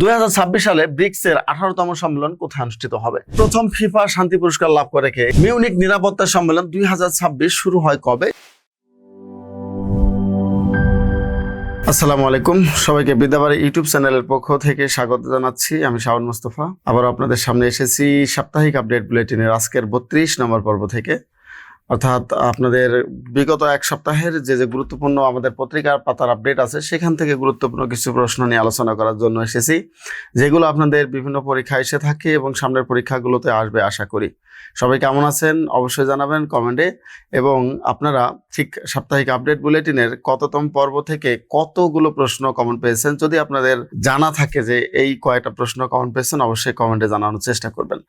দুই সালে ব্রিক্সের আঠারোতম সম্মেলন কোথায় অনুষ্ঠিত হবে? প্রথম ফিফা শান্তি পুরস্কার লাভ করে কে? মিউনিক নিরাপত্তা সম্মেলন দুই হাজার ছাব্বিশ শুরু হয় কবে? আসসালামু আলাইকুম। সবাইকে বিদ্যাবাড়ি ইউটিউব চ্যানেলের পক্ষ থেকে স্বাগত জানাচ্ছি। আমি শাওন মোস্তফা। আবার আপনাদের সামনে এসেছি সাপ্তাহিক আপডেট বুলেটিনের আজকের বত্রিশ নম্বর পর্ব থেকে। অর্থাৎ আপনাদের বিগত এক সপ্তাহের যে যে গুরুত্বপূর্ণ আমাদের পত্রিকার পাতার আপডেট আছে, সেখান থেকে গুরুত্বপূর্ণ কিছু প্রশ্ন নিয়ে আলোচনা করার জন্য এসেছি, যেগুলো আপনাদের বিভিন্ন পরীক্ষা এসে থাকে এবং সামনের পরীক্ষাগুলোতে আসবে, আশা করি। সবাই কেমন আছেন? অবশ্যই জানাবেন কমেন্টে। এবং আপনারা ঠিক সাপ্তাহিক আপডেট বুলেটিনের কততম পর্ব থেকে কতগুলো প্রশ্ন কমেন্ট পেয়েছেন, যদি আপনাদের জানা থাকে যে এই কয়টা প্রশ্ন কমেন্ট পেয়েছেন, অবশ্যই কমেন্টে জানানোর চেষ্টা করবেন।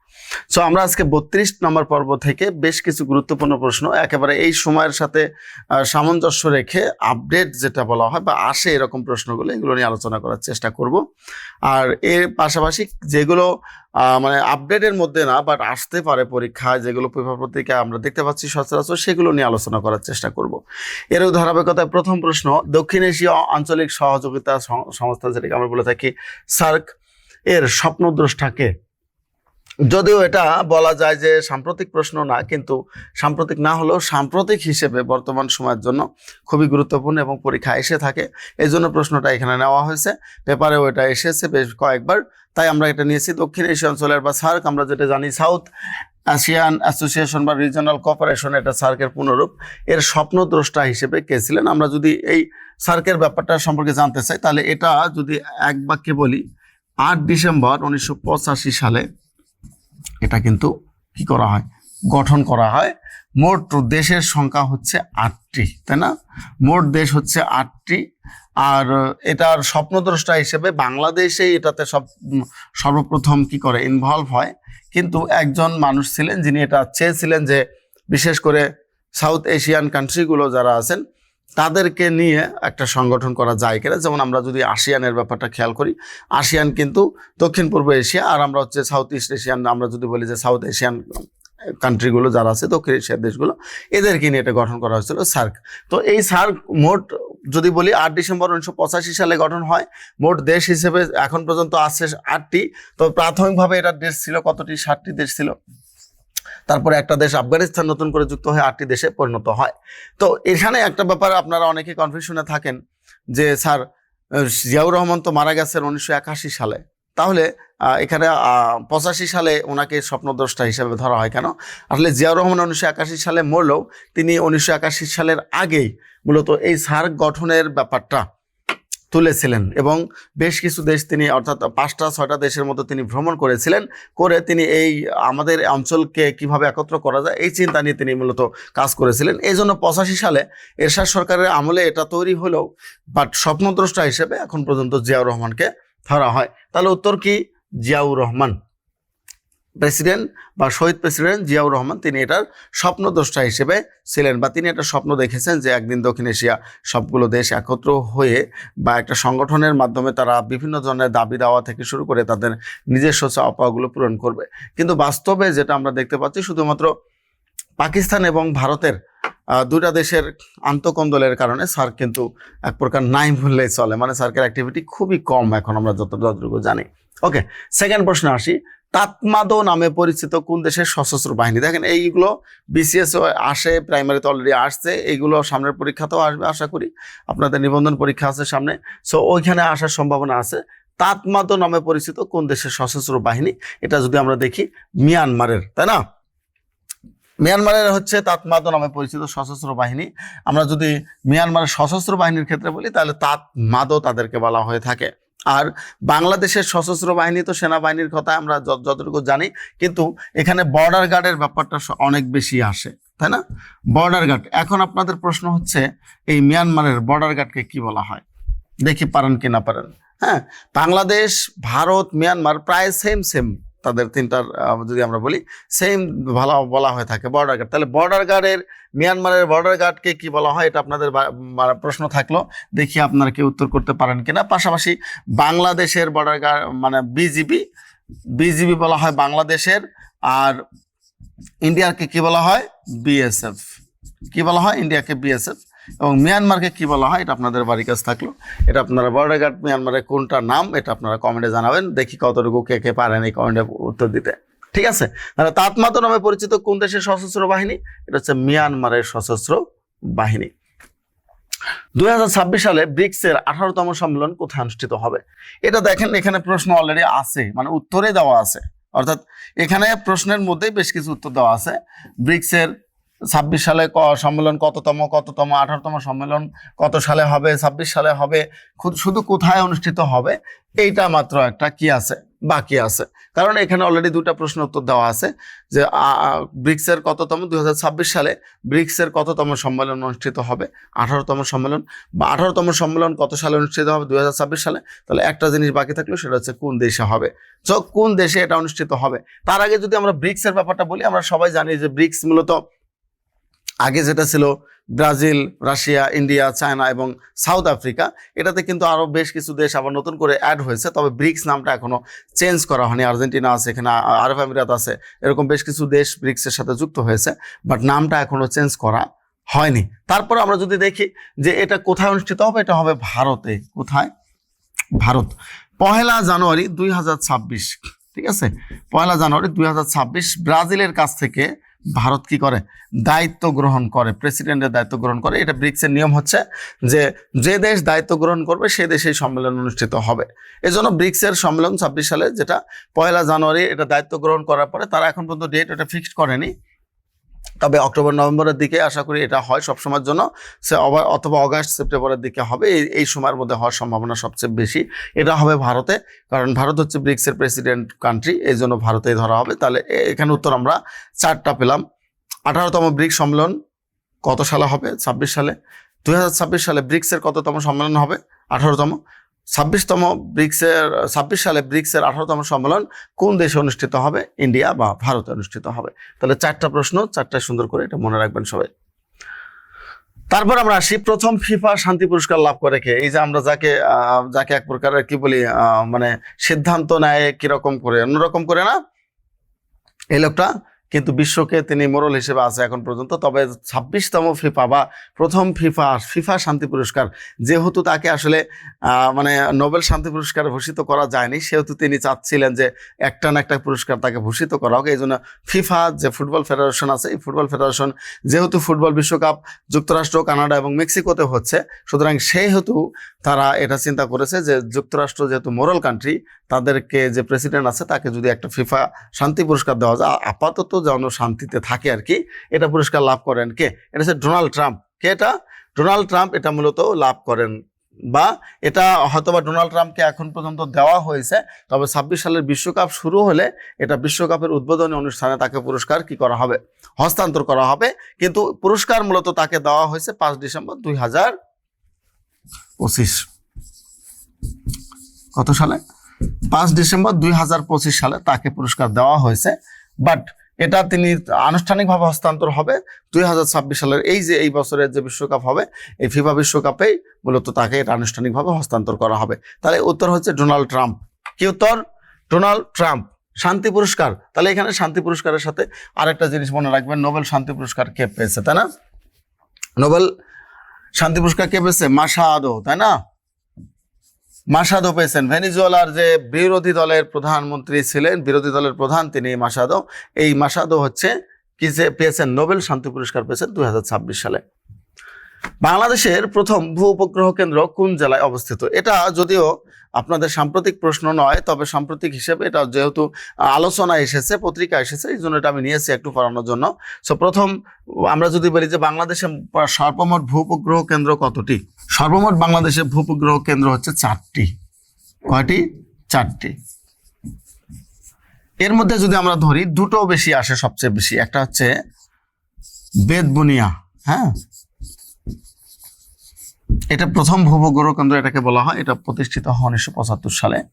সো আমরা আজকে বত্রিশ নম্বর পর্ব থেকে বেশ কিছু গুরুত্বপূর্ণ প্রশ্ন, একেবারে এই সময়ের সাথে সামঞ্জস্য রেখে আপডেট যেটা বলা হয় বা আসে এরকম প্রশ্নগুলো, এগুলো নিয়ে আলোচনা করার চেষ্টা করব। আর এর পাশাপাশি যেগুলো মানে আপডেটের মধ্যে না বাট আসতে পারে পরীক্ষায় যেগুলো পত্রিকা আমরা দেখতে পাচ্ছি সচরাচর, সেগুলো নিয়ে আলোচনা করার চেষ্টা করব। এর ধারাবাহিকতায় প্রথম প্রশ্ন, দক্ষিণ এশীয় আঞ্চলিক সহযোগিতা সংস্থা যেটাকে আমরা বলে থাকি, সার্ক, এর স্বপ্নদ্রষ্টাকে যদিও এটা বলা যায় যে সাম্প্রতিক প্রশ্ন না, কিন্তু সাম্প্রতিক না হলেও সাম্প্রতিক হিসেবে বর্তমান সময়ের জন্য খুবই গুরুত্বপূর্ণ এবং পরীক্ষা এসে থাকে। এই জন্য প্রশ্নটা এখানে নেওয়া হয়েছে। পেপারেও এটা এসেছে বেশ কয়েকবার। তাই আমরা এটা নিয়েছি। দক্ষিণ এশিয়া অঞ্চলের বা সার্ক, আমরা যেটা জানি সাউথ এশিয়ান অ্যাসোসিয়েশন বা রিজনাল কোঅপারেশন এটা সার্কের পুনরূপ এর স্বপ্নদ্রষ্টা হিসেবে কে ছিলেন? আমরা যদি এই সার্কের ব্যাপারটা সম্পর্কে জানতে চাই, তাহলে এটা যদি এক বাক্যে বলি, আট ডিসেম্বর উনিশশো পঁচাশি সালে এটা কিন্তু কি করা হয়? গঠন করা হয়। মোট দেশের সংখ্যা হচ্ছে আটটি, তাই না? মোট দেশ হচ্ছে আটটি। আর এটার স্বপ্নদ্রষ্টা হিসেবে বাংলাদেশে এটাতে সব সর্বপ্রথম কি করে? ইনভলভ হয়। কিন্তু একজন মানুষ ছিলেন যিনি এটা চেয়েছিলেন যে বিশেষ করে সাউথ এশিয়ান কান্ট্রিগুলো যারা আছেন তাদেরকে নিয়ে একটা সংগঠন করা যায় কিনা? যেমন আমরা যদি আসিয়ানের ব্যাপারটা খেয়াল করি, আসিয়ান কিন্তু দক্ষিণ পূর্ব এশিয়া আর আমরা হচ্ছে সাউথ ইস্ট এশিয়ান আমরা যদি বলি যে সাউথ এশিয়ান কান্ট্রিগুলো যারা আছে, দক্ষিণ এশিয়ার দেশগুলো, এদেরকে নিয়ে এটা গঠন করা হয়েছিল সার্ক। তো এই সার্ক মোট যদি বলি, আট ডিসেম্বর উনিশশো পঁচাশি সালে গঠন হয়। মোট দেশ হিসেবে এখন পর্যন্ত আছে আটটি। তো প্রাথমিকভাবে এটা দেশ ছিল কতটি? ষাটটি দেশ ছিল। তারপরে একটা দেশ আফগানিস্তান নতুন করে যুক্ত হয়ে আটটি দেশে পরিণত হয়। তো এখানে একটা ব্যাপার আপনারা অনেকে কনফিউশনে থাকেন যে, স্যার জিয়াউর রহমান তো মারা গেছেন উনিশশো একাশি সালে। তাহলে এখানে পঁচাশি সালে ওনাকে স্বপ্নদ্রষ্টা হিসেবে ধরা হয় কেন? আসলে জিয়াউর রহমান উনিশশো একাশি সালে মরলেও তিনি উনিশশো একাশি সালের আগেই মূলত এই সার্ক গঠনের ব্যাপারটা তুলেছিলেন এবং বেশ কিছু দেশ তিনি অর্থাৎ পাঁচটা, ছয়টা দেশের মতো তিনি ভ্রমণ করেছিলেন, করে তিনি এই আমাদের অঞ্চলকে কীভাবে একত্র করা যায় এই চিন্তা নিয়ে তিনি মূলত কাজ করেছিলেন। এই জন্য পঁচাশি সালে এরশাদ সরকারের আমলে এটা তৈরি হলেও, বাট স্বপ্নদ্রষ্টা হিসেবে এখন পর্যন্ত জিয়াউর রহমানকে ধরা হয়। তাহলে উত্তর কি? জিয়াউর রহমান। প্রেসিডেন্ট বা শহীদ প্রেসিডেন্ট জিয়াউর রহমান তিনি এটার স্বপ্নদ্রষ্টা হিসেবে ছিলেন বা তিনি একটা স্বপ্ন দেখেছেন যে একদিন দক্ষিণ এশিয়া সবগুলো দেশ একত্র হয়ে বা একটা সংগঠনের মাধ্যমে তারা বিভিন্ন ধরনের দাবি দেওয়া থেকে শুরু করে তাদের নিজস্ব চাওয়াগুলো পূরণ করবে। কিন্তু বাস্তবে যেটা আমরা দেখতে পাচ্ছি শুধুমাত্র পাকিস্তান এবং ভারতের দুটা দেশের আন্তকন্দলের কারণে সার্ক কিন্তু এক প্রকার নাই বললেই চলে। মানে সার্কের অ্যাক্টিভিটি খুবই কম এখন আমরা যত যতটুকু জানি। ওকে সেকেন্ড প্রশ্নে আসি। তাতমাদো নামে পরিচিত কোন দেশের সশস্ত্র বাহিনী? দেখেন, এইগুলো বিসিএস আসে প্রাইমারিতে অলরেডি আসছে, এইগুলো সামনের পরীক্ষাতেও আসবে, আশা করি। আপনাদের নিবন্ধন পরীক্ষা আছে সামনে। সো ওইখানে আসার সম্ভাবনা আছে। তাতমাদো নামে পরিচিত কোন দেশের সশস্ত্র বাহিনী? এটা যদি আমরা দেখি, মিয়ানমারের, তাই না? মিয়ানমারের হচ্ছে তাতমাদো নামে পরিচিত সশস্ত্র বাহিনী। আমরা যদি মিয়ানমারের সশস্ত্র বাহিনীর ক্ষেত্রে বলি, তাহলে তাতমাদো তাদেরকে বলা হয়ে থাকে। আর বাংলাদেশের সশস্ত্র বাহিনী তো সেনাবাহিনীর কথা আমরা যত- যতটুকু জানি, কিন্তু এখানে বর্ডার গার্ডের ব্যাপারটা অনেক বেশি আসে, তাই না? বর্ডার গার্ড এখন আপনাদের প্রশ্ন হচ্ছে, এই মিয়ানমারের বর্ডার গার্ডকে কি বলা হয়? দেখি পারেন কি না পারেন। হ্যাঁ বাংলাদেশ, ভারত মিয়ানমার প্রায় সেম সেম তাদের তিনটার যদি আমরা বলি সেম ভালো, বলা হয়ে থাকে বর্ডার গার্ড তাহলে বর্ডার গার্ডের মিয়ানমারের বর্ডার গার্ডকে কি বলা হয়? এটা আপনাদের প্রশ্ন থাকল। দেখি আপনারা কি উত্তর করতে পারেন কিনা। পাশাপাশি বাংলাদেশের বর্ডার গার্ড মানে বিজিবি বিজিবি বলা হয় বাংলাদেশের। আর ইন্ডিয়াকে কি বলা হয়? বিএসএফ কি বলা হয়? ইন্ডিয়াকে বিএসএফ এবং মিয়ানমারকে কি বলা হয়, এটা আপনাদের বাড়ির কাছে থাকল। এটা আপনারা বর্ডার গার্ড মিয়ানমারের কোনটা নাম, এটা আপনারা কমেন্টে জানাবেন। দেখি কতটুকু কে কে পারেন এই কমেন্টে উত্তর দিতে। ঠিক আছে? তাহলে তাতমাত নামে পরিচিত কোন দেশের সশস্ত্র বাহিনী? এটা হচ্ছে মিয়ানমারের সশস্ত্র বাহিনী। দুই হাজার ছাব্বিশ সালে ব্রিক্সের আঠারোতম সম্মেলন কোথায় অনুষ্ঠিত হবে? এটা দেখেন, এখানে প্রশ্ন অলরেডি আছে মানে উত্তরে দেওয়া আছে। অর্থাৎ এখানে প্রশ্নের মধ্যেই বেশ কিছু উত্তর দেওয়া আছে। ব্রিক্সের ছাব্বিশ সালে ক- সম্মেলন, কততম কততম, আঠারোতম সম্মেলন, কত সালে হবে, ছাব্বিশ সালে হবে শুধু কোথায় অনুষ্ঠিত হবে, এইটা মাত্র একটা কি আছে, বাকি আছে। কারণ এখানে অলরেডি দুটা প্রশ্ন উত্তর দেওয়া আছে, যে ব্রিক্সের কততম, দুই হাজার ছাব্বিশ সালে ব্রিক্সের কততম সম্মেলন অনুষ্ঠিত হবে, আঠারোতম সম্মেলন, বা আঠারোতম সম্মেলন কত সালে অনুষ্ঠিত হবে, দুই হাজার ছাব্বিশ সালে? তাহলে একটা জিনিস বাকি থাকল, সেটা হচ্ছে কোন দেশে হবে। তো কোন দেশে এটা অনুষ্ঠিত হবে? তার আগে যদি আমরা ব্রিক্সের ব্যাপারটা বলি, আমরা সবাই জানি যে ব্রিক্স মূলত আগে যেটা ছিল ব্রাজিল, রাশিয়া, ইন্ডিয়া, চায়না এবং সাউথ আফ্রিকা, এটাতে কিন্তু আরও বেশ কিছু দেশ আবার নতুন করে অ্যাড হয়েছে, তবে ব্রিক্স নামটা এখনও চেঞ্জ করা হয়নি। আর্জেন্টিনা আছে, এখানে আরব আমিরাত আছে, এরকম বেশ কিছু দেশ ব্রিক্সের সাথে যুক্ত হয়েছে বাট নামটা এখনও চেঞ্জ করা হয়নি। তারপর আমরা যদি দেখি যে এটা কোথায় অনুষ্ঠিত হবে, এটা হবে ভারতে। কোথায়? ভারত। পহেলা জানুয়ারি দুই হাজার ছাব্বিশ, ঠিক আছে? পয়লা জানুয়ারি দুই হাজার ছাব্বিশ, ব্রাজিলের কাছ থেকে ভারত কি করে? দায়িত্ব গ্রহণ করে, প্রেসিডেন্টের দায়িত্ব গ্রহণ করে। এটা ব্রিক্সের নিয়ম হচ্ছে যে যে দেশ দায়িত্ব গ্রহণ করবে, সে দেশেই সম্মেলন অনুষ্ঠিত হবে। এজন্য ব্রিক্সের সম্মেলন ছাব্বিশ সালে, যেটা পয়লা জানুয়ারি এটা দায়িত্ব গ্রহণ করার পরে, তারা এখন পর্যন্ত ডেট এটা ফিক্সড করেনি। তবে অক্টোবর, নভেম্বরের দিকে আশা করি এটা হয় সবসময়ের জন্য। সে অথবা অগাস্ট, সেপ্টেম্বরের দিকে হবে। এই সময়ের মধ্যে হওয়ার সম্ভাবনা সবচেয়ে বেশি। এটা হবে ভারতে। কারণ ভারত হচ্ছে ব্রিক্সের প্রেসিডেন্ট কান্ট্রি। এই জন্য ভারতেই ধরা হবে। তাহলে এখানে উত্তর আমরা চারটা পেলাম। আঠারোতম ব্রিক্স সম্মেলন কত সালে হবে? ছাব্বিশ সালে। দু হাজার ছাব্বিশ সালে ব্রিক্সের কততম সম্মেলন হবে? আঠারোতম। ছাব্বিশতম ব্রিক্সের, ছাব্বিশ সালে ব্রিক্সের আঠারোতম সম্মেলন কোন দেশে অনুষ্ঠিত হবে? ইন্ডিয়া বা ভারতে অনুষ্ঠিত হবে? তাহলে চারটা প্রশ্ন, চারটা সুন্দর করে এটা মনে রাখবেন সবাই। তারপর আমরা আসি, প্রথম ফিফা শান্তি পুরস্কার লাভ করে কে? এই যে আমরা যাকে যাকে এক প্রকারের কি বলি মানে সিদ্ধান্ত নেয় কীরকম করে, অন্যরকম করে না? এই লোকটা কিন্তু বিশ্বকে তিনি মোরল হিসেবে আছে এখন পর্যন্ত। তবে ছাব্বিশতম ফিফা বা প্রথম ফিফা ফিফা শান্তি পুরস্কার যেহেতু তাকে আসলে মানে নোবেল শান্তি পুরস্কার ভূষিত করা যায়নি, সেহেতু তিনি চাচ্ছিলেন যে একটা না একটা পুরস্কার তাকে ভূষিত করা হোক। এই জন্য ফিফা যে ফুটবল ফেডারেশন আছে, এই ফুটবল ফেডারেশন যেহেতু ফুটবল বিশ্বকাপ, যুক্তরাষ্ট্র, কানাডা এবং মেক্সিকোতে হচ্ছে, সুতরাং সেহেতু তারা এটা চিন্তা করেছে যে যুক্তরাষ্ট্র যেহেতু মোরাল কান্ট্রি তাদেরকে যে প্রেসিডেন্ট আছে, তাকে যদি একটা ফিফা শান্তি পুরস্কার দেওয়া যায় আপাতত যেন শান্তিতে থাকে আর কি, এটা পুরস্কার লাভ করেন কে? এটা হচ্ছে ডোনাল্ড ট্রাম্প। কে এটা? ডোনাল্ড ট্রাম্প এটা মূলত লাভ করেন বা এটা হয়তোবা ডোনাল্ড ট্রাম্পকে এখন পর্যন্ত দেওয়া হয়েছে, তবে ছাব্বিশ সালের বিশ্বকাপ শুরু হলে এটা বিশ্বকাপের উদ্বোধনী অনুষ্ঠানে তাকে পুরস্কার কি করা হবে? হস্তান্তর করা হবে। কিন্তু পুরস্কার মূলত তাকে দেওয়া হয়েছে পাঁচ ডিসেম্বর দুই হাজার পঁচিশ। কত সালে? পাঁচ ডিসেম্বর দুই হাজার পঁচিশ সালে তাকে পুরস্কার দেওয়া হয়েছে। বাট এটা তিনি আনুষ্ঠানিকভাবে হস্তান্তর হবে দুই হাজার ছাব্বিশ সালের এই যে এই বছরের যে বিশ্বকাপ হবে, এই ফিফা বিশ্বকাপেই মূলত তাকে এটা আনুষ্ঠানিকভাবে হস্তান্তর করা হবে। তাহলে উত্তর হচ্ছে ডোনাল্ড ট্রাম্প। কি উত্তর? Donald Trump. শান্তি পুরস্কার। তাহলে এখানে শান্তি পুরস্কারের সাথে আরেকটা জিনিস মনে রাখবেন, নোবেল শান্তি পুরস্কার কে পেয়েছে, তাই না? নোবেল শান্তি পুরস্কার কে পেয়েছে? মাসাদো, তাই না? মাসাদো পেয়েছেন। ভেনিজুয়েলার যে বিরোধী দলের প্রধানমন্ত্রী ছিলেন, বিরোধী দলের প্রধান তিনি মাসাদো এই মাসাদো হচ্ছে কি যে পেয়েছেন, নোবেল শান্তি পুরস্কার পেয়েছেন দুই হাজার ছাব্বিশ সালে। বাংলাদেশের প্রথম ভূ উপগ্রহ কেন্দ্র কোন জেলায় অবস্থিত? এটা যদিও আপনাদের সাম্প্রতিক প্রশ্ন নয়, তবে সাম্প্রতিক হিসেবে এটা যেহেতু আলোচনা এসেছে, পত্রিকা এসেছে, এই জন্য এটা আমি নিয়েছি একটু পড়ানোর জন্য। সো প্রথম, আমরা যদি বলি যে বাংলাদেশে সর্বমোট ভূ উপগ্রহ কেন্দ্র কতটি? সর্বমোট বাংলাদেশে ভূ উপগ্রহ কেন্দ্র হচ্ছে চারটি। কয়টি? চারটি। এর মধ্যে যদি আমরা ধরি, দুটো বেশি আসে সবচেয়ে বেশি। একটা হচ্ছে বেদবুনিয়া হ্যাঁ? এটা প্রথম ভূপগ্রহ কেন্দ্র এটাকে বলা হয়। এটা প্রতিষ্ঠিত হয় উনিশশো পঁচাত্তর সালে।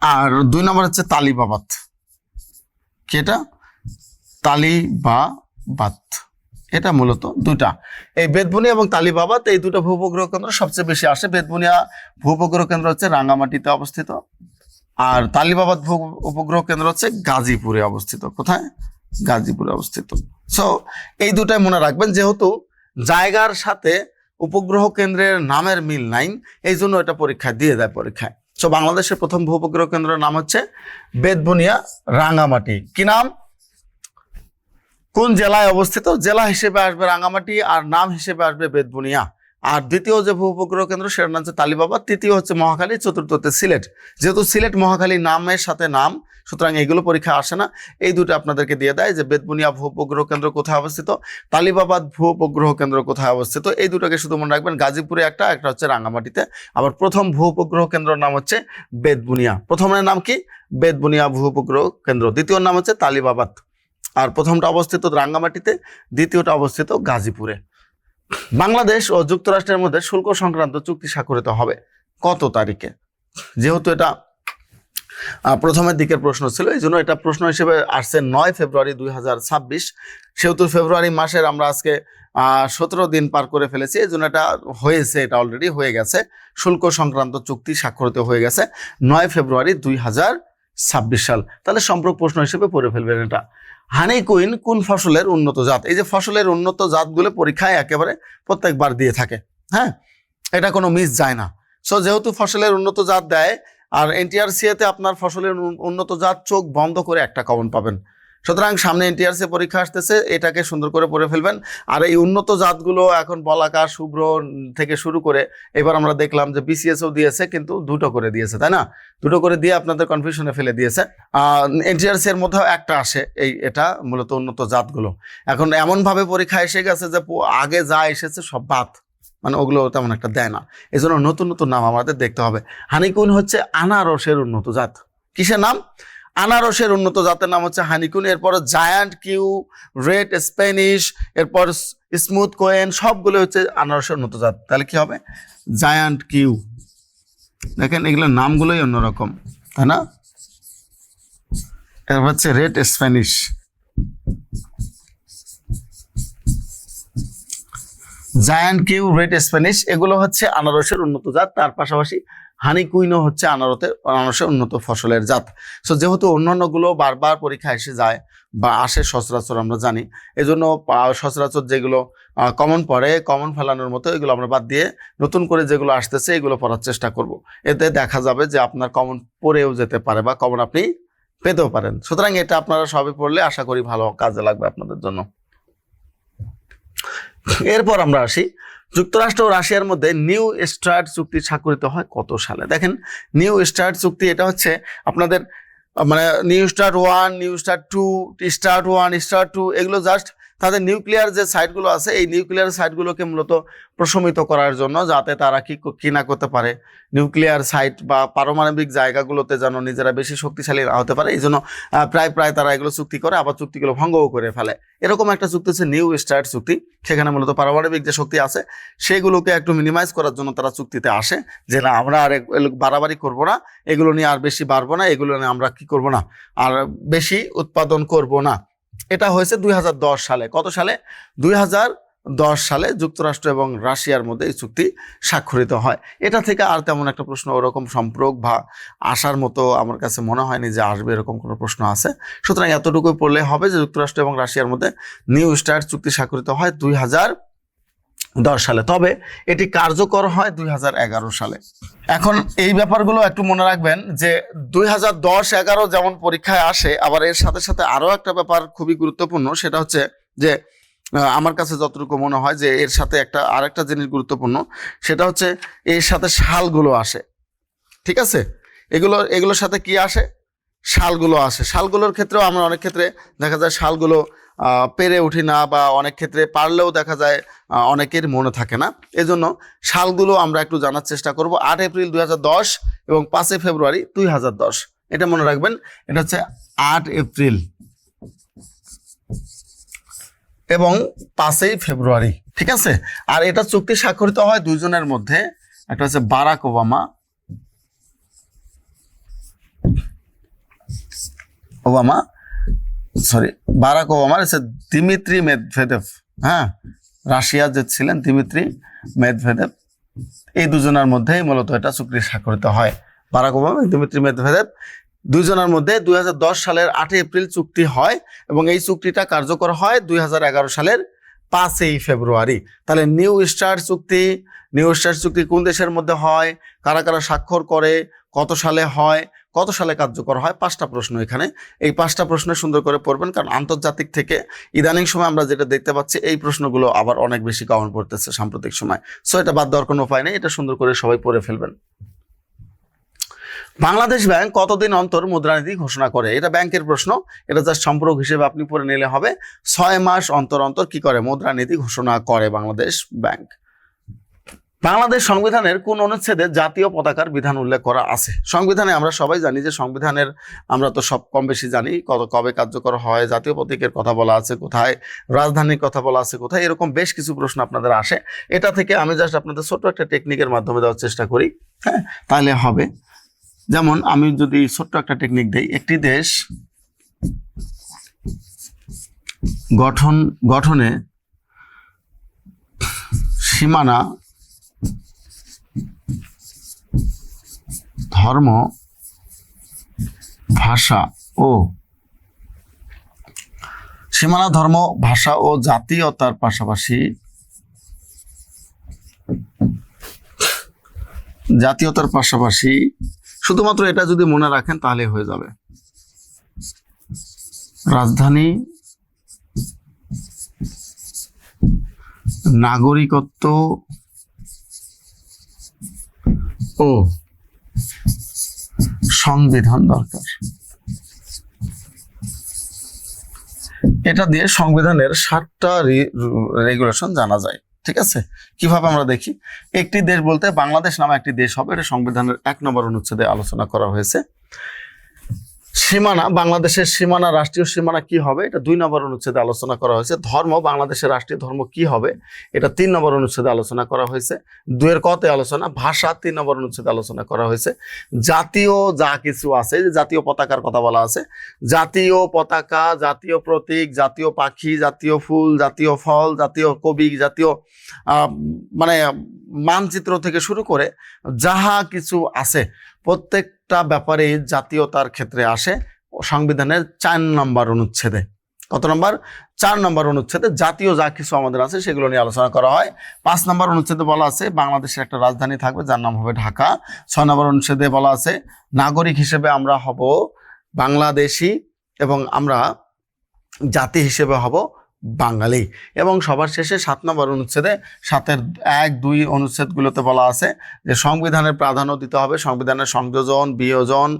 আর দুই নম্বর হচ্ছে তালিবাবাদ। কি এটা তালিবাবাদ। এটা মূলত দুটা এই বেদবুনিয়া এবং তালিবাবাদ, এই দুটো ভূপগ্রহ কেন্দ্র সবচেয়ে বেশি আসে। বেদবুনিয়া ভূপগ্রহ কেন্দ্র হচ্ছে রাঙ্গামাটিতে অবস্থিত। আর তালিবাবাদ ভূ উপগ্রহ কেন্দ্র হচ্ছে গাজীপুরে অবস্থিত। কোথায়? গাজীপুরে অবস্থিত। সো এই দুটাই মনে রাখবেন। যেহেতু জায়গার সাথে উপগ্রহ কেন্দ্রের নামের মিল নাই, এই জন্য এটা পরীক্ষায় দিয়ে দেয় পরীক্ষায়। সো বাংলাদেশের প্রথম ভূ উপগ্রহ কেন্দ্রের নাম হচ্ছে বেদবুনিয়া রাঙ্গামাটি। কি নাম? কোন জেলায় অবস্থিত? জেলা হিসেবে আসবে রাঙ্গামাটি আর নাম হিসেবে আসবে বেদবুনিয়া আর দ্বিতীয় যে ভূ উপগ্রহ কেন্দ্র, সেটার নাম হচ্ছে তালিবাবাদ, তৃতীয় হচ্ছে মহাখালী, চতুর্থ হচ্ছে সিলেট। যেহেতু সিলেট মহাখালী নামের সাথে নাম সুতরাং এগুলো পরীক্ষা আসে না। এই দুটো আপনাদেরকে দিয়ে দেয় যে বেদবুনিয়া ভূ উপগ্রহ কেন্দ্র কোথায় অবস্থিত, তালিবাবাদ ভূ উপগ্রহ কেন্দ্র কোথায় অবস্থিত, এই দুটোকে শুধু মনে রাখবেন। গাজীপুরে একটা একটা হচ্ছে রাঙ্গামাটিতে। আবার প্রথম ভূ উপগ্রহ কেন্দ্রের নাম হচ্ছে বেদবুনিয়া প্রথমের নাম কি? বেদবুনিয়া ভূ উপগ্রহ কেন্দ্র। দ্বিতীয় নাম হচ্ছে তালিবাবাদ। আর প্রথমটা অবস্থিত রাঙ্গামাটিতে, দ্বিতীয়টা অবস্থিত গাজীপুরে। বাংলাদেশ ও যুক্তরাষ্ট্রের মধ্যে শুল্ক সংক্রান্ত চুক্তি স্বাক্ষরিত হবে। কত তারিখে? যেহেতু এটা প্রথমের দিকের প্রশ্ন ছিল, এই জন্য এটা প্রশ্ন হিসেবে আসছে নয় ফেব্রুয়ারি দুই হাজার ছাব্বিশ। সেহেতু ফেব্রুয়ারি মাসের আমরা আজকে সতেরো দিন পার করে ফেলেছি, এই জন্য এটা হয়েছে, এটা অলরেডি হয়ে গেছে। শুল্ক সংক্রান্ত চুক্তি স্বাক্ষরিত হয়ে গেছে নয় ফেব্রুয়ারি দুই হাজার ছাব্বিশ সাল। তাহলে সম্পর্ক প্রশ্ন হিসেবে পড়ে ফেলবেন এটা। হানি কুইন কোন ফসলের উন্নত জাত? এই যে ফসলের উন্নত জাতগুলো পরীক্ষায় একেবারে প্রত্যেকবার দিয়ে থাকে হ্যাঁ? এটা কোনো মিস যায় না। সো যেহেতু ফসলের উন্নত জাত দেয় আর এনটিআরসিএতে আপনার ফসলের উন্নত জাত চোখ বন্ধ করে একটা কমন পাবেন। সুতরাং সামনে এনটিআরসি পরীক্ষা আসতেছে, এটাকে সুন্দর করে পড়ে ফেলবেন। আর এই উন্নত জাতগুলো এখন বলাকা শুভ্র থেকে শুরু করে এবার আমরা দেখলাম যে বিসিএসও দিয়েছে, কিন্তু দুটো করে দিয়েছে, তাই না? দুটো করে দিয়ে আপনাদের কনফিউশনে ফেলে দিয়েছে। এনটিআরসি এর মধ্যেও একটা আসে, এই এটা মূলত উন্নত জাতগুলো। এখন এমনভাবে পরীক্ষা এসে গেছে যে আগে যা এসেছে সব বাদ। মানে ওগুলো তেমন একটা দেয় না। এই জন্য নতুন নতুন নাম আমাদের দেখতে হবে। হানিকুন হচ্ছে আনারসের উন্নত জাত। কিসের নাম? আনারসের উন্নত জাতের নাম হচ্ছে হানিকুন। এরপর জায়ান্ট, কিউ, রেড, স্প্যানিশ, এরপর স্মুথ, কোয়েন, সবগুলো হচ্ছে আনারসের উন্নত জাত। তাহলে কি হবে? Giant, Kew. দেখেন এগুলোর নামগুলোই অন্যরকম, তাই না? এরপর হচ্ছে red, Spanish. Giant Kew, red Spanish, এগুলো হচ্ছে আনারসের উন্নত জাত। তার পাশাপাশি হানি কুইনও হচ্ছে আনারতে আনারসের উন্নত ফসলের জাত। সো যেহেতু অন্যান্যগুলো বারবার পরীক্ষা এসে যায় বা আসে সচরাচর, আমরা জানি, এজন্য সচরাচর যেগুলো কমন পড়ে কমন ফেলানোর মতো, এগুলো আমরা বাদ দিয়ে নতুন করে যেগুলো আসতেছে, এগুলো পড়ার চেষ্টা করব। এতে দেখা যাবে যে আপনার কমন পড়েও যেতে পারে বা কমন আপনি পেতেও পারেন। সুতরাং এটা আপনারা সবই পড়লে আশা করি ভালো কাজে লাগবে আপনাদের জন্য। এরপর আমরা আসি। যুক্তরাষ্ট্র ও রাশিয়ার মধ্যে নিউ স্টার্ট চুক্তি স্বাক্ষরিত হয় কত সালে? দেখেন, নিউ স্টার্ট চুক্তি এটা হচ্ছে আপনাদের মানে new start one, new start two, start one, start two, এগুলো জাস্ট তাদের নিউক্লিয়ার যে সাইটগুলো আছে, এই নিউক্লিয়ার সাইটগুলোকে মূলত প্রশমিত করার জন্য যাতে তারা কি ক- না করতে পারে। নিউক্লিয়ার সাইট বা পারমাণবিক জায়গাগুলোতে যেন নিজেরা বেশি শক্তিশালী না হতে পারে এই জন্য প্রায় প্রায় তারা এগুলো চুক্তি করে, আবার চুক্তিগুলো ভঙ্গও করে ফেলে। এরকম একটা চুক্তি হচ্ছে নিউ স্টার্ট চুক্তি। সেখানে মূলত পারমাণবিক যে শক্তি আছে, সেগুলোকে একটু মিনিমাইজ করার জন্য তারা চুক্তিতে আসে, যে না, আমরা আর বাড়াবাড়ি করব না, এগুলো নিয়ে আর বেশি বাড়বো না, এগুলো নিয়ে আমরা কি করব না? আর বেশি উৎপাদন করব না। এটা হয়েছে দুই হাজার দশ সালে। কত সালে? দুই দশ সালে যুক্তরাষ্ট্র এবং রাশিয়ার মধ্যে এই চুক্তি স্বাক্ষরিত হয়। এটা থেকে আর তেমন একটা প্রশ্ন ওরকম সম্পর্ক বা আসার মতো আমার কাছে মনে হয়নি যে আসবে এরকম কোনো প্রশ্ন আছে। সুতরাং এতটুকুই পড়লে হবে যে যুক্তরাষ্ট্র এবং রাশিয়ার মধ্যে নিউ স্টার চুক্তি স্বাক্ষরিত হয় দুই হাজার দশ সালে। তবে এটি কার্যকর হয় দুই হাজার এগারো সালে। এখন এই ব্যাপারগুলো একটু মনে রাখবেন যে দুই হাজার দশ এগারো যেমন পরীক্ষায় আসে, আবার এর সাথে সাথে আরও একটা ব্যাপার খুবই গুরুত্বপূর্ণ, সেটা হচ্ছে যে আমার কাছে যতটুকু মনে হয় যে এর সাথে একটা আরেকটা জিনিস গুরুত্বপূর্ণ, সেটা হচ্ছে এর সাথে শালগুলো আসে। ঠিক আছে? এগুলো, এগুলোর সাথে কি আসে? শালগুলো আসে। শালগুলোর ক্ষেত্রেও আমরা অনেক ক্ষেত্রে দেখা যায় শালগুলো পেরে উঠি না বা অনেক ক্ষেত্রে পারলেও দেখা যায় অনেকের মনে থাকে না। এজন্য সালগুলো আমরা একটু জানার চেষ্টা করব। আট এপ্রিল দু হাজার দশ এবং পাঁচই ফেব্রুয়ারি দুই হাজার দশ। এটা মনে রাখবেন, এটা হচ্ছে আট এপ্রিল এবং পাঁচই ফেব্রুয়ারি, ঠিক আছে? আর এটা চুক্তি স্বাক্ষরিত হয় দুইজনের মধ্যে। একটা হচ্ছে Barack Obama Obama sorry, Barack ওবামার হচ্ছে দিমিত্রি মেদভেদেভ হ্যাঁ? রাশিয়া যে ছিলেন দিমিত্রি মেদভেদেভ, এই দুজনের মধ্যেই মূলত এটা চুক্তি স্বাক্ষরিত হয়। বারাক ওবামা দিমিত্রি মেদভেদেভ দুইজনের মধ্যে দুই হাজার দশ সালের আটই এপ্রিল চুক্তি হয় এবং এই চুক্তিটা কার্যকর হয় দুই হাজার এগারো সালের পাঁচই ফেব্রুয়ারি। তাহলে নিউ স্টার চুক্তি, নিউ স্টার চুক্তি কোন দেশের মধ্যে হয়, কারা কারা স্বাক্ষর করে, কত সালে হয় কত সালে কার্যকর হয়? পাঁচটা প্রশ্ন এখানে। এই পাঁচটা প্রশ্ন সুন্দর করে পড়বেন, কারণ আন্তর্জাতিক থেকে ইদানিং সময় আমরা যেটা দেখতে পাচ্ছি, এই প্রশ্নগুলো আবার অনেক বেশি কমন পড়তেছে সাম্প্রতিক সময়। সো এটা বাদ দেওয়ার কোনো উপায় নেই, এটা সুন্দর করে সবাই পড়ে ফেলবেন। বাংলাদেশ ব্যাংক কতদিন অন্তর মুদ্রানীতি ঘোষণা করে? এটা ব্যাংকের প্রশ্ন, এটা জাস্ট সম্পর্ক হিসেবে আপনি পড়ে নিলে হবে। ছয় মাস অন্তর অন্তর কি করে মুদ্রানীতি ঘোষণা করে বাংলাদেশ ব্যাংক? বাংলাদেশ সংবিধানের কোন অনুচ্ছেদে জাতীয় পতাকার বিধান উল্লেখ করা আছে। সংবিধানে আমরা সবাই জানি যে সংবিধানের, আমরা তো সব কম বেশি জানি কত, কবে কার্যকর হয়, জাতীয় প্রতীকের কথা বলা আছে কোথায়, রাজধানীর কথা বলা আছে কোথায়, এরকম বেশ কিছু প্রশ্ন আপনাদের আসে। এটা থেকে আমি জাস্ট আপনাদের ছোট্ট একটা টেকনিকের মাধ্যমে দেওয়ার চেষ্টা করি হ্যাঁ? তাহলে হবে। যেমন আমি যদি ছোট্ট একটা টেকনিক দেই, একটি দেশ গঠন, গঠনে সীমানা ধর্ম, ভাষা ও সীমানা ধর্ম, ভাষা ও জাতীয়তার পাশাপাশি জাতীয়তার পাশাপাশি শুধুমাত্র এটা যদি মনে রাখেন তাহলে হয়ে যাবে। রাজধানী, নাগরিকত্ব ও সংবিধান দরকার। এটা দিয়ে সংবিধানের সাতটা রেগুলেশন জানা যায়, ঠিক আছে? কীভাবে আমরা দেখি? একটি দেশ বলতে বাংলাদেশ নামে একটি দেশ হবে, এটা সংবিধানের এক নম্বর অনুচ্ছেদে আলোচনা করা হয়েছে। সীমানা, বাংলাদেশের সীমানা, রাষ্ট্রীয় সীমানা কি হবে? এটা দুই নম্বর অনুচ্ছেদে আলোচনা করা হয়েছে। ধর্ম, বাংলাদেশের রাষ্ট্রীয় ধর্ম কি হবে? এটা তিন নম্বর অনুচ্ছেদে আলোচনা করা হয়েছে। দুয়ের কতে আলোচনা, ভাষা তিন নম্বর অনুচ্ছেদে আলোচনা করা হয়েছে। জাতীয় যা কিছু আছে, যে জাতীয় পতাকার কথা বলা আছে, জাতীয় পতাকা, জাতীয় প্রতীক, জাতীয় পাখি, জাতীয় ফুল, জাতীয় ফল, জাতীয় কবি, জাতীয় মানে মানচিত্র থেকে শুরু করে যাহা কিছু আছে প্রত্যেকটা ব্যাপারে জাতীয়তার ক্ষেত্রে আসে সংবিধানের চার নম্বর অনুচ্ছেদে। কত নম্বর? চার নম্বর অনুচ্ছেদে জাতীয় যা কিছু আমাদের আছে সেগুলো নিয়ে আলোচনা করা হয়। পাঁচ নম্বর অনুচ্ছেদে বলা আছে, বাংলাদেশের একটা রাজধানী থাকবে যার নাম হবে ঢাকা। ছয় নম্বর অনুচ্ছেদে বলা আছে, নাগরিক হিসেবে আমরা হব বাংলাদেশি এবং আমরা জাতি হিসেবে হব বাঙালি। এবং সবার শেষে সাত নম্বর অনুচ্ছেদে সাতের এক, দুই অনুচ্ছেদগুলোতে বলা আছে যে সংবিধানের প্রাধান্য দিতে হবে। সংবিধানের সংযোজন, বিয়োজন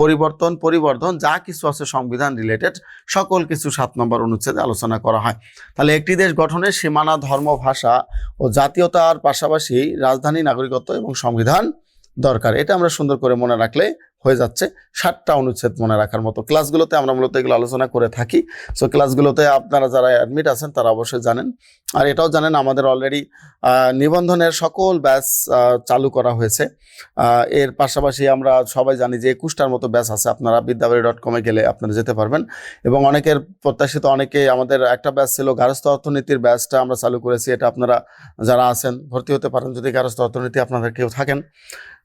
পরিবর্তন, পরিবর্ধন, যা কিছু আছে সংবিধান রিলেটেড সকল কিছু সাত নম্বর অনুচ্ছেদে আলোচনা করা হয়। তাহলে একটি দেশ গঠনের সীমানা, ধর্ম, ভাষা ও জাতীয়তার পাশাপাশি রাজধানী, নাগরিকত্ব এবং সংবিধান দরকার। এটা আমরা সুন্দর করে মনে রাখলে হয়ে যাচ্ছে। সাতটা অনুচ্ছেদ মনে রাখার মতো। ক্লাসগুলোতে আমরা মূলত এগুলো আলোচনা করে থাকি। সো ক্লাসগুলোতে আপনারা যারা অ্যাডমিট আছেন, তারা অবশ্যই জানেন। আর এটাও জানেন, আমাদের অলরেডি নিবন্ধনের সকল ব্যাচ চালু করা হয়েছে। এর পাশাপাশি আমরা সবাই জানি যে একুশটার মতো ব্যাচ আছে। আপনারা বিদ্যাবাড়ি ডট কমে গেলে আপনারা যেতে পারবেন। এবং অনেকের প্রত্যাশিত, অনেকে আমাদের একটা ব্যাচ ছিল গার্হস্থ অর্থনীতির ব্যাচটা আমরা চালু করেছি। এটা আপনারা যারা আছেন, ভর্তি হতে পারেন যদি গার্হস্থ অর্থনীতি আপনাদের কেউ থাকেন।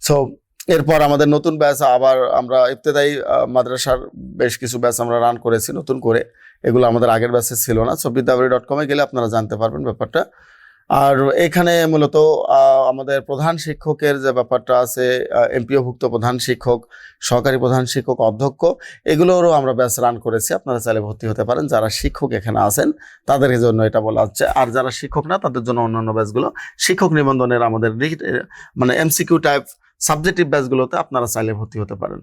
সো এরপর আমাদের নতুন ব্যাচ আবার আমরা আহ, মাদ্রাসার বেশ কিছু ব্যাচ আমরা রান করেছি নতুন করে। এগুলো আমাদের আগের ব্যাচে ছিল না। সো বিদ্যাবাড়ি ডট কমে গেলে আপনারা জানতে পারবেন ব্যাপারটা। আর এখানে মূলত আমাদের প্রধান শিক্ষকের যে ব্যাপারটা আছে এমপিওভুক্ত প্রধান শিক্ষক সহকারী প্রধান শিক্ষক অধ্যক্ষ এগুলোরও আমরা ব্যাচ রান করেছি। আপনারা চাইলে ভর্তি হতে পারেন। যারা শিক্ষক এখানে আছেন তাদের জন্য এটা বলা হচ্ছে। আর যারা শিক্ষক না তাদের জন্য অন্যান্য ব্যাচগুলো শিক্ষক নিবন্ধনের আমাদের মানে এমসিকিউ টাইপ সাবজেক্টিভ ব্যাচগুলোতে আপনারা চাইলে ভর্তি হতে পারেন।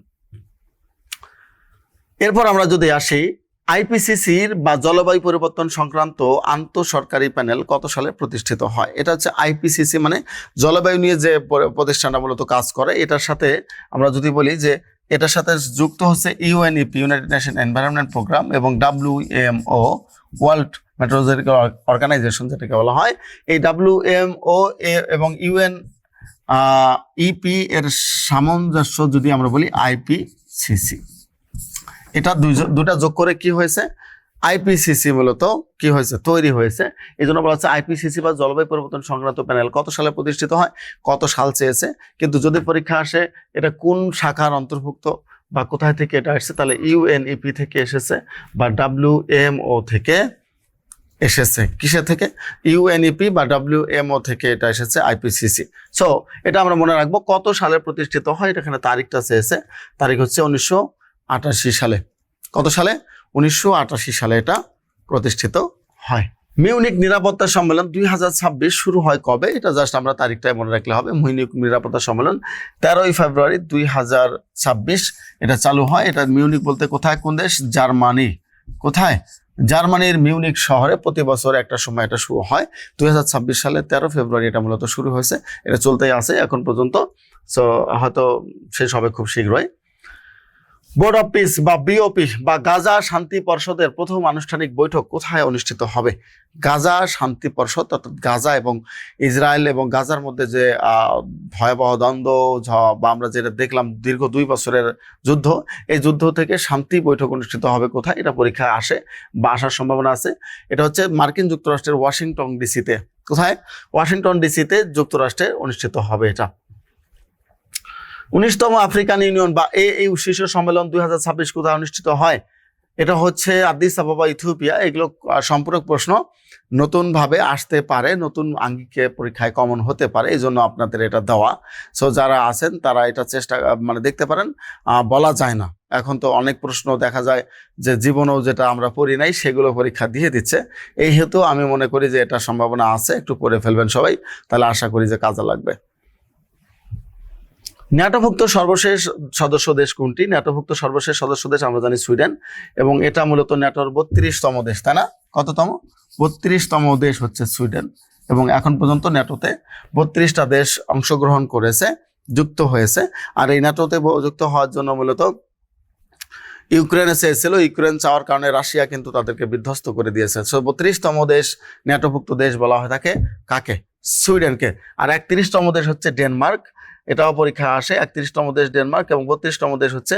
এরপর আমরা যদি আসি আইপিসিসির বা জলবায়ু পরিবর্তন সংক্রান্ত আন্তঃসরকারি প্যানেল কত সালে প্রতিষ্ঠিত হয়? এটা হচ্ছে আইপিসিসি মানে জলবায়ু নিয়ে যে প্রতিষ্ঠানটা মূলত কাজ করে, এটার সাথে আমরা যদি বলি যে এটার সাথে যুক্ত হচ্ছে UNEP united nation environment programme এবং ডাব্লিউএমও ওয়ার্ল্ড মেট্রোলজিক্যাল অর্গানাইজেশন যেটাকে বলা হয়। এই ডাব্লিউ এম ডাব্লিউএমও এবং ইউএন ইপি এর সামঞ্জস্য যদি আমরা বলি আইপিসিসি এটা দুটা যোগ করে কি হয়েছে? আইপিসিসি মূলত কি হয়েছে? তৈরি হয়েছে। এই জন্য বলা হচ্ছে আইপিসিসি বা জলবায়ু পরিবর্তন সংক্রান্ত প্যানেল কত সালে প্রতিষ্ঠিত হয়? কত সাল চেয়েছে? কিন্তু যদি পরীক্ষা আসে, এটা কোন শাখার অন্তর্ভুক্ত বা কোথায় থেকে এটা আসছে? তাহলে ইউএনইপি থেকে এসেছে বা ডাব্লিউএমও থেকে এসেছে। কিসে থেকে? ইউএনইপি বা ডাব্লিউএমও থেকে এটা এসেছে আইপিসিসি সো এটা আমরা মনে রাখব কত সালে প্রতিষ্ঠিত হয়, এটা এখানে তারিখটা চেয়েছে। তারিখ হচ্ছে উনিশশো আটাশি সালে। কত সালে? উনিশশো আটাশি সালে এটা প্রতিষ্ঠিত হয়। মিউনিক নিরাপত্তা সম্মেলন দুই হাজার ছাব্বিশ শুরু হয় কবে? এটা জাস্ট আমরা তারিখটাই মনে রাখলে হবে। মিউনিক নিরাপত্তা সম্মেলন তেরোই ফেব্রুয়ারি দুই হাজার ছাব্বিশ। এটা চালু হয়, এটা মিউনিক বলতে কোথায়? কোন দেশ? জার্মানি। কোথায়? জার্মানির মিউনিক শহরে প্রতি বছর একটা সময় এটা শুরু হয়। দু হাজার ছাব্বিশ সালে তেরো ফেব্রুয়ারি এটা মূলত শুরু হয়েছে। এটা চলতেই আছে এখন পর্যন্ত। সো হয়তো শেষ হবে খুব শীঘ্রই। বোর্ড অফ পিস বা বিওপি বা গাজা শান্তি পর্ষদের প্রথম আনুষ্ঠানিক বৈঠক কোথায় অনুষ্ঠিত হবে? গাজা শান্তি পর্ষদ অর্থাৎ গাজা এবং ইসরায়েল এবং গাজার মধ্যে যে ভয়াবহ দ্বন্দ্ব বা আমরা যেটা দেখলাম দীর্ঘ দুই বছরের যুদ্ধ, এই যুদ্ধ থেকে শান্তি বৈঠক অনুষ্ঠিত হবে কোথায়? এটা পরীক্ষায় আসে বা আসার সম্ভাবনা আছে। এটা হচ্ছে মার্কিন যুক্তরাষ্ট্রের ওয়াশিংটন ডিসিতে কোথায়? ওয়াশিংটন ডিসিতে যুক্তরাষ্ট্রে অনুষ্ঠিত হবে এটা। উনিশতম আফ্রিকান ইউনিয়ন বা এ এই শীর্ষ সম্মেলন দুই হাজার ছাব্বিশ কোথায় অনুষ্ঠিত হয়? এটা হচ্ছে আদিস আবাবা ইথিওপিয়া। এগুলো সম্পূরক প্রশ্ন। নতুনভাবে আসতে পারে, নতুন আঙ্গিকে পরীক্ষায় কমন হতে পারে এই জন্য আপনাদের এটা দেওয়া। সো যারা আছেন, তারা এটা চেষ্টা মানে দেখতে পারেন। বলা যায় না। এখন তো অনেক প্রশ্ন দেখা যায় যে জীবনেও যেটা আমরা পড়ি নাই, সেগুলো পরীক্ষা দিয়ে দিচ্ছে। এই হেতু আমি মনে করি যে এটা সম্ভাবনা আছে। একটু পড়ে ফেলবেন সবাই। তাহলে আশা করি যে কাজে লাগবে। ন্যাটোভুক্ত সর্বশেষ সদস্য দেশ কোনটি? ন্যাটোভুক্ত সর্বশেষ সদস্য দেশ আমরা জানি সুইডেন, এবং এটা মূলত ন্যাটোর বত্রিশতম দেশ, তাই না? কততম? বত্রিশতম দেশ হচ্ছে সুইডেন, এবং এখন পর্যন্ত ন্যাটোতে বত্রিশটা দেশ অংশগ্রহণ করেছে, যুক্ত হয়েছে। আর এই ন্যাটোতে যুক্ত হওয়ার জন্য মূলত ইউক্রেনে চেয়েছিল ইউক্রেন চাওয়ার কারণে রাশিয়া কিন্তু তাদেরকে বিধ্বস্ত করে দিয়েছে। সো বত্রিশতম দেশ ন্যাটোভুক্ত দেশ বলা হয়ে থাকে কাকে? সুইডেনকে। আর একত্রিশতম দেশ হচ্ছে ডেনমার্ক এটাও পরীক্ষা আসে, একত্রিশতম দেশ ডেনমার্ক এবং বত্রিশতম দেশ হচ্ছে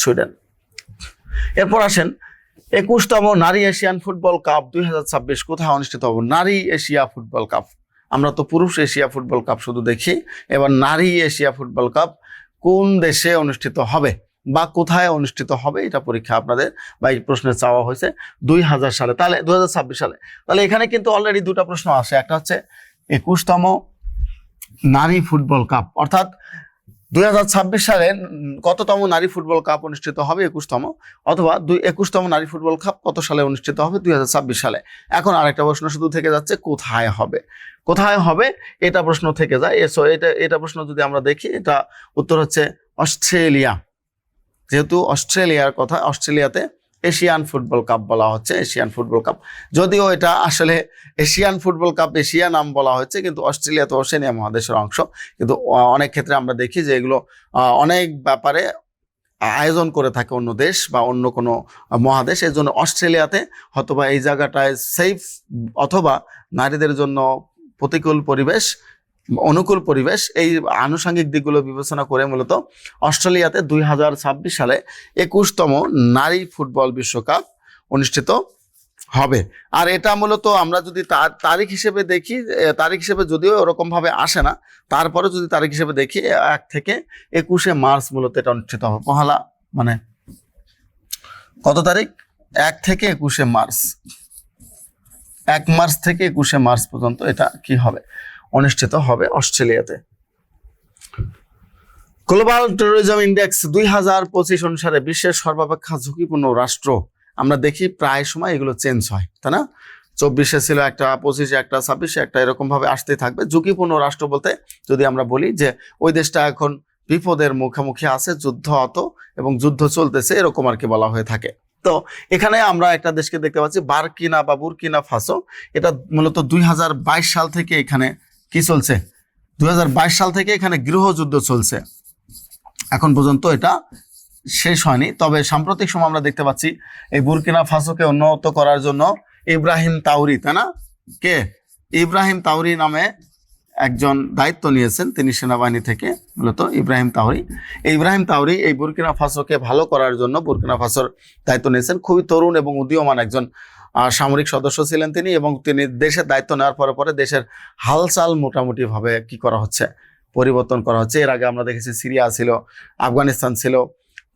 সুইডেন। এরপর আসেন, একুশতম নারী এশিয়ান ফুটবল কাপ দুই হাজার ছাব্বিশ কোথায় অনুষ্ঠিত হবে? নারী এশিয়া ফুটবল কাপ। আমরা তো পুরুষ এশিয়া ফুটবল কাপ শুধু দেখি। এবার নারী এশিয়া ফুটবল কাপ কোন দেশে অনুষ্ঠিত হবে বা কোথায় অনুষ্ঠিত হবে, এটা পরীক্ষা আপনাদের বা এই প্রশ্নে চাওয়া হয়েছে দুই হাজার সালে। তাহলে, দুই হাজার ছাব্বিশ সালে। তাহলে এখানে কিন্তু অলরেডি দুটো প্রশ্ন আসে। একটা হচ্ছে, একুশতম নারী ফুটবল কাপ। অর্থাৎ দুই হাজার ছাব্বিশ সালে কততম নারী ফুটবল কাপ অনুষ্ঠিত হবে? একুশতম। অথবা দুই একুশতম নারী ফুটবল কাপ কত সালে অনুষ্ঠিত হবে? দুই হাজার ছাব্বিশ সালে। এখন আরেকটা প্রশ্ন শুধু থেকে যাচ্ছে, কোথায় হবে? কোথায় হবে? এটা প্রশ্ন থেকে যায়। এসো এটা এটা প্রশ্ন যদি আমরা দেখি, এটা উত্তর হচ্ছে অস্ট্রেলিয়া। যেহেতু অস্ট্রেলিয়ার কথা, অস্ট্রেলিয়াতে এশিয়ান ফুটবল কাপ বলা হচ্ছে, এশিয়ান ফুটবল কাপ। যদিও এটা আসলে এশিয়ান ফুটবল কাপ, এশিয়া নাম বলা হয়েছে, কিন্তু অস্ট্রেলিয়া তো ওশেনিয়া মহাদেশের অংশ। কিন্তু অনেক ক্ষেত্রে আমরা দেখি যে এগুলো অনেক ব্যাপারে আয়োজন করে থাকে অন্য দেশ বা অন্য কোনো মহাদেশ। এর জন্য অস্ট্রেলিয়াতে হয়তোবা এই জায়গাটায় সেফ অথবা নারীদের জন্য প্রতিকূল পরিবেশ অনুকূল পরিবেশ। এই আনুষঙ্গিক দিকগুলো বিবেচনা করে মূলত অস্ট্রেলিয়াতে দুই হাজার ছাব্বিশ সালে একুশতম নারী ফুটবল বিশ্বকাপ অনুষ্ঠিত হবে। আর এটা মূলত আমরা যদি তার, তারিখ হিসেবে দেখি তারিখ হিসেবে যদিও ওরকম ভাবে আসে না তারপরে যদি তারিখ হিসেবে দেখি এক থেকে একুশে মার্চ মূলত এটা অনুষ্ঠিত হবে। পহেলা মানে কত তারিখ? এক থেকে একুশে মার্চ। এক মার্চ থেকে একুশে মার্চ পর্যন্ত এটা কি হবে? অনুষ্ঠিত হবে অস্ট্রেলিয়াতে। গ্লোবাল টেরোরিজম ইন্ডেক্স দুই হাজার পঁচিশ অনুসারে বিশ্বের সর্বাপেক্ষা ঝুঁকিপূর্ণ রাষ্ট্র। আমরা দেখি প্রায় সময় এগুলো চেঞ্জ হয়, তাই না? চব্বিশে ছিল একটা, পঁচিশে একটা, ছাব্বিশে একটা এরকম ভাবে আসতেই থাকবে। ঝুঁকিপূর্ণ রাষ্ট্র বলতে যদি আমরা বলি যে ওই দেশটা এখন বিপদের মুখোমুখি আছে, যুদ্ধ অত এবং যুদ্ধ চলতেছে, এরকম আর কি বলা হয়ে থাকে। তো এখানে আমরা একটা দেশকে দেখতে পাচ্ছি, বারকিনা বা বুরকিনা ফাসো। এটা মূলত দুই হাজার বাইশ সাল থেকে এখানে কি চলছে? দু হাজার বাইশ সাল থেকে এখানে গৃহযুদ্ধ চলছে। এখন পর্যন্ত এটা শেষ হয়নি। তবে সাম্প্রতিক সময় আমরা দেখতে পাচ্ছি, এই বুরকিনা ফাসোকে উন্নত করার জন্য ইব্রাহিম তাউরি তাই না? কে? ইব্রাহিম তাউরি নামে একজন দায়িত্ব নিয়েছেন তিনি সেনাবাহিনী থেকে, মূলত ইব্রাহিম তাউরি এই ইব্রাহিম তাউরি এই বুরকিনা ফাসোকে ভালো করার জন্য বুরকিনা ফাসোর দায়িত্ব নিয়েছেন। খুবই তরুণ এবং উদীয়মান একজন সামরিক সদস্য ছিলেন তিনি এবং তিনি দেশের দায়িত্ব নেওয়ার পরে পরে দেশের হালচাল মোটামুটিভাবে কি করা হচ্ছে, পরিবর্তন করা হচ্ছে। এর আগে আমরা দেখেছি সিরিয়া ছিল, আফগানিস্তান ছিল।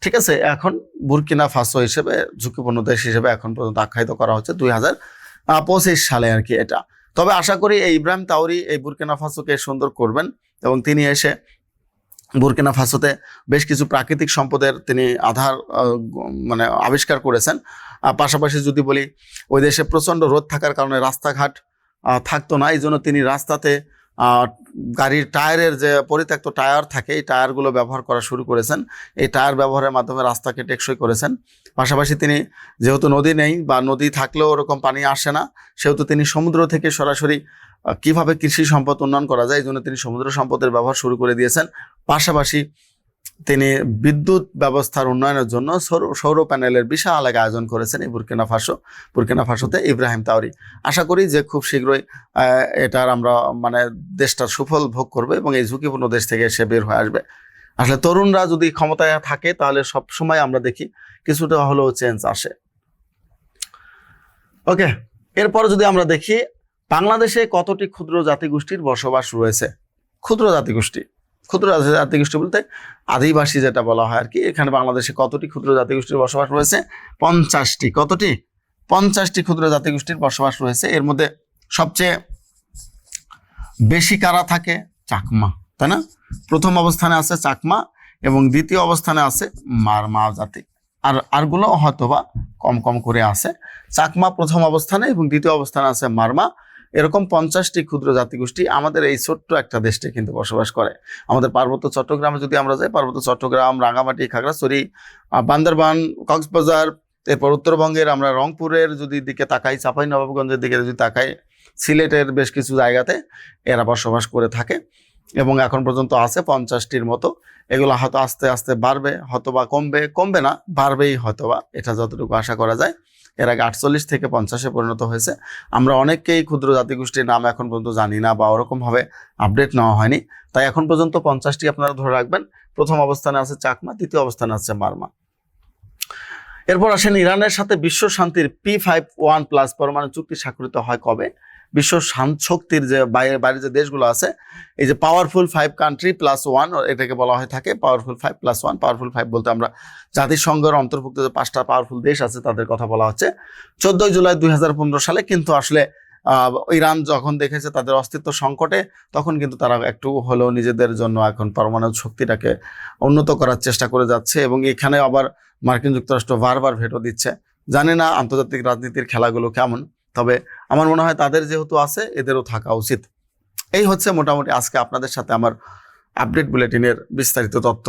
ঠিক আছে, এখন বুরকিনা ফাসো হিসেবে, ঝুঁকিপূর্ণ দেশ হিসেবে এখন পর্যন্ত আখ্যায়িত করা হচ্ছে দুই হাজার পঁচিশ সালে আর কি এটা। তবে আশা করি এই ইব্রাহিম তাওরি এই বুরকিনা ফাসোকে সুন্দর করবেন এবং তিনি এসে বুরকিনা ফাসোতে বেশ কিছু প্রাকৃতিক সম্পদের তিনি আধার মানে আবিষ্কার করেছেন। পাশাপাশি যদি বলি, ওই দেশে প্রচণ্ড রোদ থাকার কারণে রাস্তাঘাট থাকতো না। এই জন্য তিনি রাস্তাতে গাড়ির টায়ারের যে পরিত্যক্ত টায়ার থাকে, এই টায়ারগুলো ব্যবহার করা শুরু করেছেন। এই টায়ার ব্যবহারের মাধ্যমে রাস্তাকে টেকসই করেছেন। পাশাপাশি তিনি যেহেতু নদী নেই বা নদী থাকলেও ওরকম পানি আসে না, সেহেতু তিনি সমুদ্র থেকে সরাসরি কীভাবে কৃষি সম্পদ উন্নয়ন করা যায় এই জন্য তিনি সমুদ্র সম্পদের ব্যবহার শুরু করে দিয়েছেন। পাশাপাশি তিনি বিদ্যুৎ ব্যবস্থার উন্নয়নের জন্য সৌর প্যানেলের বিশাল এক আয়োজন করেছেন এই বুরকিনা ফাসো, বুরকিনা ফাসোতে ইব্রাহিম তাওরি। আশা করি যে খুব শীঘ্রই এটার আমরা মানে দেশটার সুফল ভোগ করবে এবং এই ঝুঁকিপূর্ণ দেশ থেকে সে বের হয়ে আসবে। আসলে তরুণরা যদি ক্ষমতায় থাকে, তাহলে সব সময় আমরা দেখি কিছুটা হলেও চেঞ্জ আসে। ওকে এরপর যদি আমরা দেখি, বাংলাদেশে কতটি ক্ষুদ্র জাতিগোষ্ঠীর বসবাস রয়েছে? ক্ষুদ্র জাতিগোষ্ঠী। ক্ষুদ্র জাতি- জাতিগোষ্ঠী বলতে আদিবাসী যেটা বলা হয় আর কি, এখানে বাংলাদেশে কতটি ক্ষুদ্র জাতিগোষ্ঠীর বসবাস রয়েছে? পঞ্চাশটি। কতটি? পঞ্চাশটি ক্ষুদ্র জাতিগোষ্ঠীর বসবাস রয়েছে। এর মধ্যে সবচেয়ে বেশি কারা থাকে? চাকমা, তাই না? প্রথম অবস্থানে আছে চাকমা এবং দ্বিতীয় অবস্থানে আছে মারমা জাতি। আর আরগুলো হয়তোবা কম কম করে আছে। চাকমা প্রথম অবস্থানে এবং দ্বিতীয় অবস্থানে আছে মারমা। এরকম পঞ্চাশটি ক্ষুদ্র জাতিগোষ্ঠী আমাদের এই ছোট্ট একটা দেশে কিন্তু বসবাস করে। আমাদের পার্বত্য চট্টগ্রামে যদি আমরা যাই, পার্বত্য চট্টগ্রাম রাঙামাটি খাগড়াছড়ি বান্দরবান, কক্সবাজার, এরপর উত্তরবঙ্গের আমরা রংপুরের যদি দিকে তাকাই চাপাই নবাবগঞ্জের দিকে যদি তাকাই, সিলেটের বেশ কিছু জায়গাতে এরা বসবাস করে থাকে এবং এখন পর্যন্ত আছে পঞ্চাশটির মতো। এগুলো হয়তো আস্তে আস্তে বাড়বে হয়তো বা কমবে কমবে না, বাড়বেই হয়তো বা এটা যতটুকু আশা করা যায়। এর আগে আটচল্লিশ থেকে পঞ্চাশে পরিণত হয়েছে। আমরা অনেককেই ক্ষুদ্র জাতিগোষ্ঠীর নাম এখন পর্যন্ত জানি না বা ওরকমভাবে আপডেট নেওয়া হয়নি। তাই এখন পর্যন্ত পঞ্চাশটি আপনারা ধরে রাখবেন। প্রথম অবস্থানে আছে চাকমা, দ্বিতীয় অবস্থানে আছে মারমা। এরপর আসেন ইরানের সাথে বিশ্ব শান্তির পি ফাইভ ওয়ান প্লাস পরমাণু চুক্তি স্বাক্ষরিত হয় কবে? বিশ্ব শক্তির যে বাইরে বাইরে যে দেশগুলো আছে, এই যে powerful five country plus one এটাকে বলা হয়ে থাকে powerful five plus one powerful five বলতে আমরা জাতিসংঘের অন্তর্ভুক্ত যে পাঁচটা পাওয়ারফুল দেশ আছে, তাদের কথা বলা হচ্ছে। চোদ্দই জুলাই দুই হাজার পনেরো সালে কিন্তু আসলে ইরান যখন দেখেছে তাদের অস্তিত্ব সংকটে, তখন কিন্তু তারা একটু হলেও নিজেদের জন্য এখন পারমাণবিক শক্তিটাকে উন্নত করার চেষ্টা করে যাচ্ছে এবং এখানে আবার মার্কিন যুক্তরাষ্ট্র বারবার ভেটো দিচ্ছে। জানি না আন্তর্জাতিক রাজনীতির খেলাগুলো কেমন। তবে আমার মনে হয় তাদের যেহেতু আছে, এদেরও থাকা উচিত। এই হচ্ছে মোটামুটি আজকে আপনাদের সাথে আমার আপডেট বুলেটিনের বিস্তারিত তথ্য।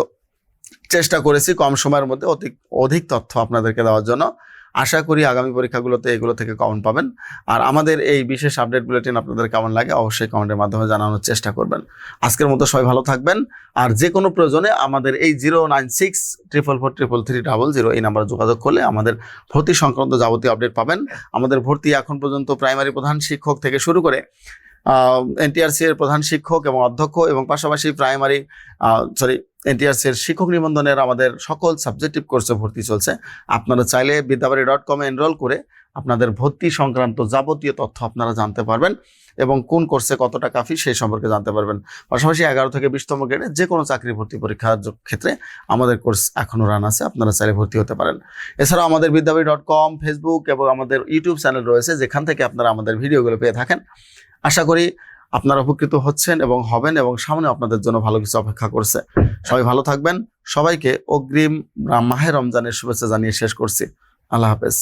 চেষ্টা করেছি কম সময়ের মধ্যে অধিক অধিক তথ্য আপনাদেরকে দেওয়ার জন্য। আশা করি আগামী পরীক্ষাগুলোতে এগুলো থেকে কমন পাবেন। আর আমাদের এই বিশেষ আপডেট বুলেটিন আপনাদের কেমন লাগে অবশ্যই কমেন্টের মাধ্যমে জানানোর চেষ্টা করবেন। আজকের মতো সবাই ভালো থাকবেন। আর যে কোনো প্রয়োজনে আমাদের এই zero nine six triple four triple three double zero এই নাম্বারে যোগাযোগ করলে আমাদের ভর্তি সংক্রান্ত যাবতীয় আপডেট পাবেন। আমাদের ভর্তি এখন পর্যন্ত প্রাইমারি প্রধান শিক্ষক থেকে শুরু করে এনটিআরসি এর প্রধান শিক্ষক এবং অধ্যক্ষ এবং পাশাপাশি প্রাইমারি সরি এনটিআরসি এর শিক্ষক নিবন্ধনের আমাদের সকল সাবজেক্টিভ কোর্সে ভর্তি চলছে। আপনারা চাইলে বিদ্যাবাড়ি ডট কমে এনরোল করে আপনাদের ভর্তি সংক্রান্ত যাবতীয় তথ্য আপনারা জানতে পারবেন এবং কোন কোর্সে কত টাকা ফি সেই সম্পর্কে জানতে পারবেন। পাশাপাশি এগারো থেকে বিশতম গ্রেডে যে কোনো চাকরি ভর্তি পরীক্ষার ক্ষেত্রে আমাদের কোর্স এখনও রান আছে, আপনারা চাইলে ভর্তি হতে পারেন। এছাড়াও আমাদের বিদ্যাবাড়ি ডট কম ফেসবুক এবং আমাদের ইউটিউব চ্যানেল রয়েছে, যেখান থেকে আপনারা আমাদের ভিডিওগুলো পেয়ে থাকেন। আশা করি আপনারা উপকৃত হচ্ছেন এবং হবেন এবং সামনে আপনাদের জন্য ভালো কিছু অপেক্ষা করছে। সবাই ভালো থাকবেন। সবাইকে অগ্রিম মাহে রমজানের শুভেচ্ছা জানিয়ে শেষ করছি। আল্লাহ হাফেজ।